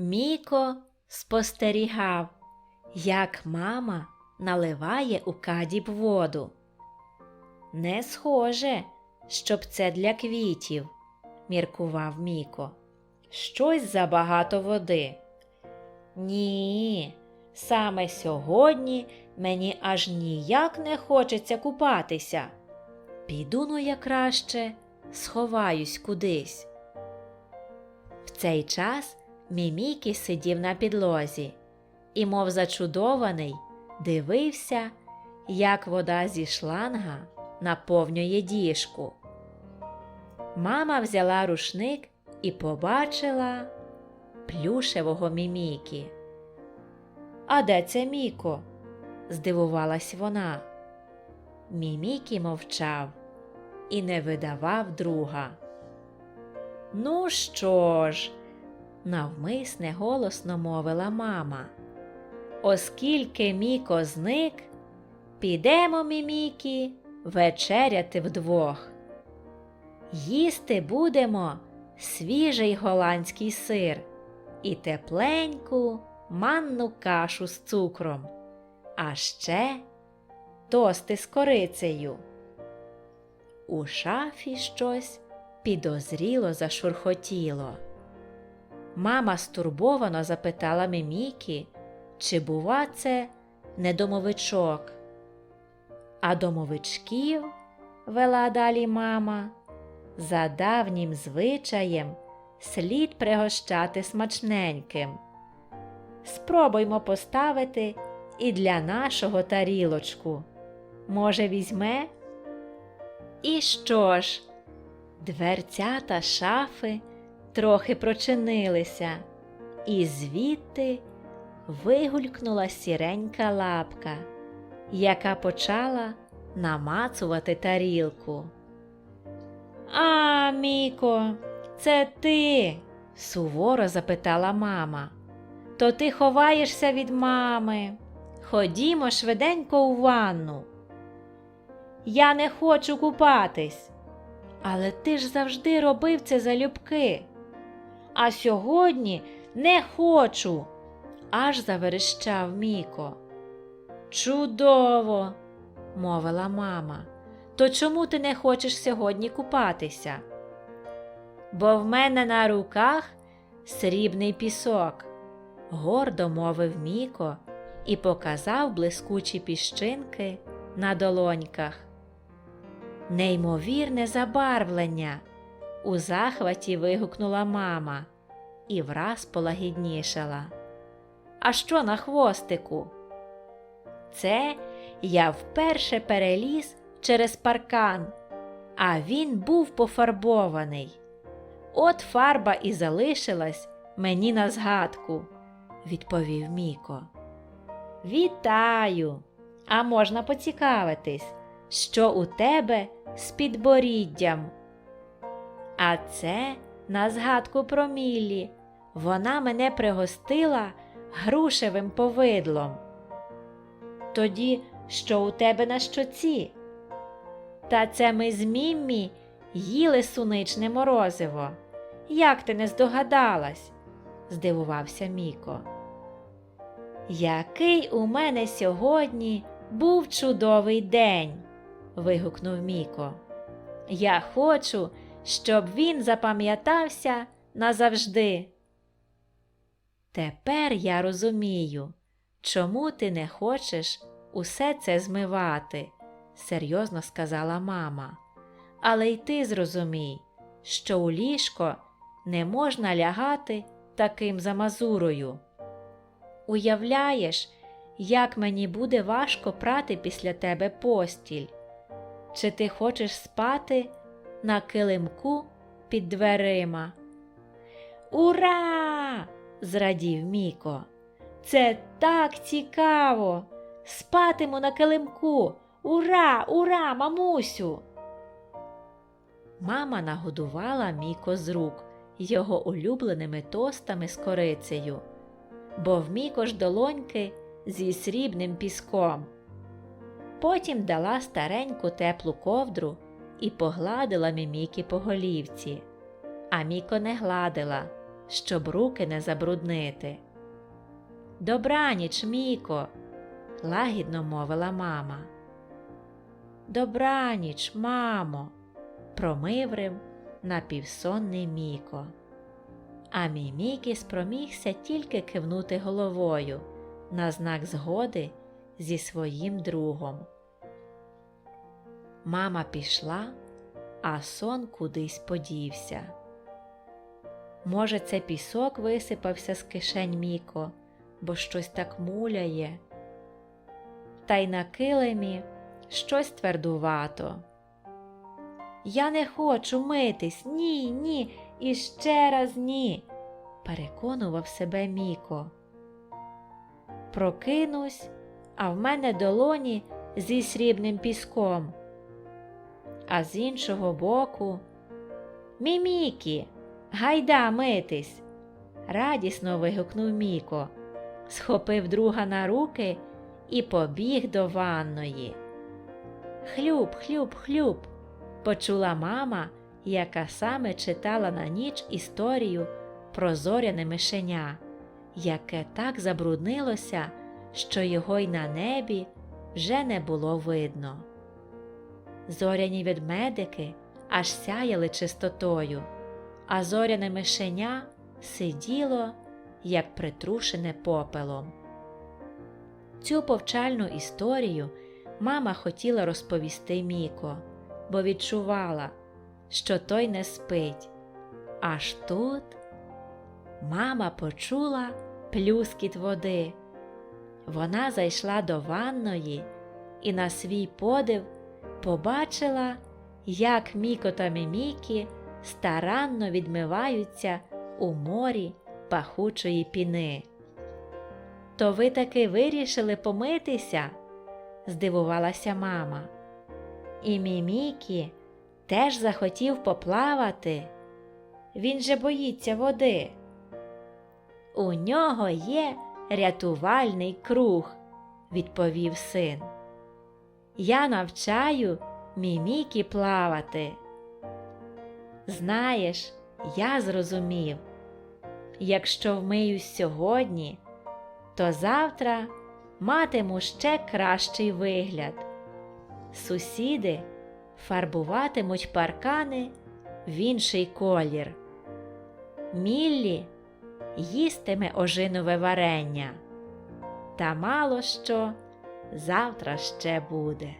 Міко спостерігав, як мама наливає у кадіб воду. Не схоже, щоб це для квітів, міркував Міко. Щось забагато води. Ні, саме сьогодні мені аж ніяк не хочеться купатися. Піду ну я краще сховаюсь кудись. В цей час Мімікі сидів на підлозі і, мов зачудований, дивився, як вода зі шланга наповнює діжку. Мама взяла рушник і побачила плюшевого мімікі. А де це Міко? здивувалась вона. Мімікі мовчав і не видавав друга. Ну що ж, навмисне голосно мовила мама. Оскільки Міко зник, підемо, Мімікі, вечеряти вдвох. Їсти будемо свіжий голландський сир і тепленьку манну кашу з цукром, а ще тости з корицею. У шафі щось підозріло зашурхотіло. Мама стурбовано запитала Мімікі, чи, бува, це не домовичок. А домовичків, вела далі мама, за давнім звичаєм слід пригощати смачненьким. Спробуймо поставити і для нашого тарілочку. Може, візьме? І що ж? Дверцята шафи трохи прочинилися, і звідти вигулькнула сіренька лапка, яка почала намацувати тарілку. А, Міко, це ти? суворо запитала мама. То ти ховаєшся від мами. Ходімо швиденько у ванну. Я не хочу купатись. Але ти ж завжди робив це залюбки. А сьогодні не хочу, аж заверещав Міко. Чудово, мовила мама. То чому ти не хочеш сьогодні купатися? Бо в мене на руках срібний пісок, гордо мовив Міко і показав блискучі піщинки на долоньках. Неймовірне забарвлення. У захваті вигукнула мама і враз полагіднішала. А що на хвостику? Це я вперше переліз через паркан, а він був пофарбований. От фарба і залишилась мені на згадку, відповів Міко. Вітаю! А можна поцікавитись, що у тебе з підборіддям? А це на згадку про Міллі. Вона мене пригостила грушевим повидлом. Тоді що у тебе на щоці? Та це ми з Міммі їли суничне морозиво. Як ти не здогадалась? здивувався Міко. Який у мене сьогодні був чудовий день. вигукнув Міко. Я хочу, щоб він запам'ятався назавжди. Тепер я розумію, чому ти не хочеш усе це змивати, серйозно сказала мама. Але й ти зрозумій, що у ліжко не можна лягати таким замазурою. Уявляєш, як мені буде важко прати після тебе постіль? Чи ти хочеш спати на килимку під дверима? Ура! зрадів Міко. Це так цікаво. Спатиму на килимку. Ура, ура, мамусю. Мама нагодувала Міко з рук його улюбленими тостами з корицею, бо в Міко ж долоньки зі срібним піском. Потім дала стареньку теплу ковдру і погладила Мімікі по голівці. А Міко не гладила, щоб руки не забруднити. Добраніч, Міко, лагідно мовила мама. Добраніч, мамо, промиврив напівсонний Міко. А Мімікі спромігся тільки кивнути головою на знак згоди зі своїм другом. Мама пішла, а сон кудись подівся. Може, це пісок висипався з кишень Міко, бо щось так муляє. Та й на килимі щось твердувато. Я не хочу митись, ні, ні, і ще раз ні, переконував себе Міко. Прокинусь, а в мене долоні зі срібним піском. А з іншого боку Мімікі, гайда митись. радісно вигукнув Міко, схопив друга на руки і побіг до ванної. Хлюб, хлюб, хлюб, почула мама, яка саме читала на ніч історію про зоряне мишеня, яке так забруднилося, що його й на небі вже не було видно. Зоряні ведмедики аж сяяли чистотою, а зоряне мишеня сиділо, як притрушене попелом. Цю повчальну історію мама хотіла розповісти Міко, бо відчувала, що той не спить. Аж тут мама почула плюскіт води. Вона зайшла до ванної і на свій подив побачила, як Міко та Мімікі старанно відмиваються у морі пахучої піни. То ви таки вирішили помитися? здивувалася мама. І Мімікі теж захотів поплавати. Він же боїться води. У нього є рятувальний круг, відповів син. Я навчаю Мімікі плавати. Знаєш, я зрозумів, якщо вмиюсь сьогодні, то завтра матиму ще кращий вигляд. Сусіди фарбуватимуть паркани в інший колір. Міллі їстиме ожинове варення. Та мало що завтра ще буде.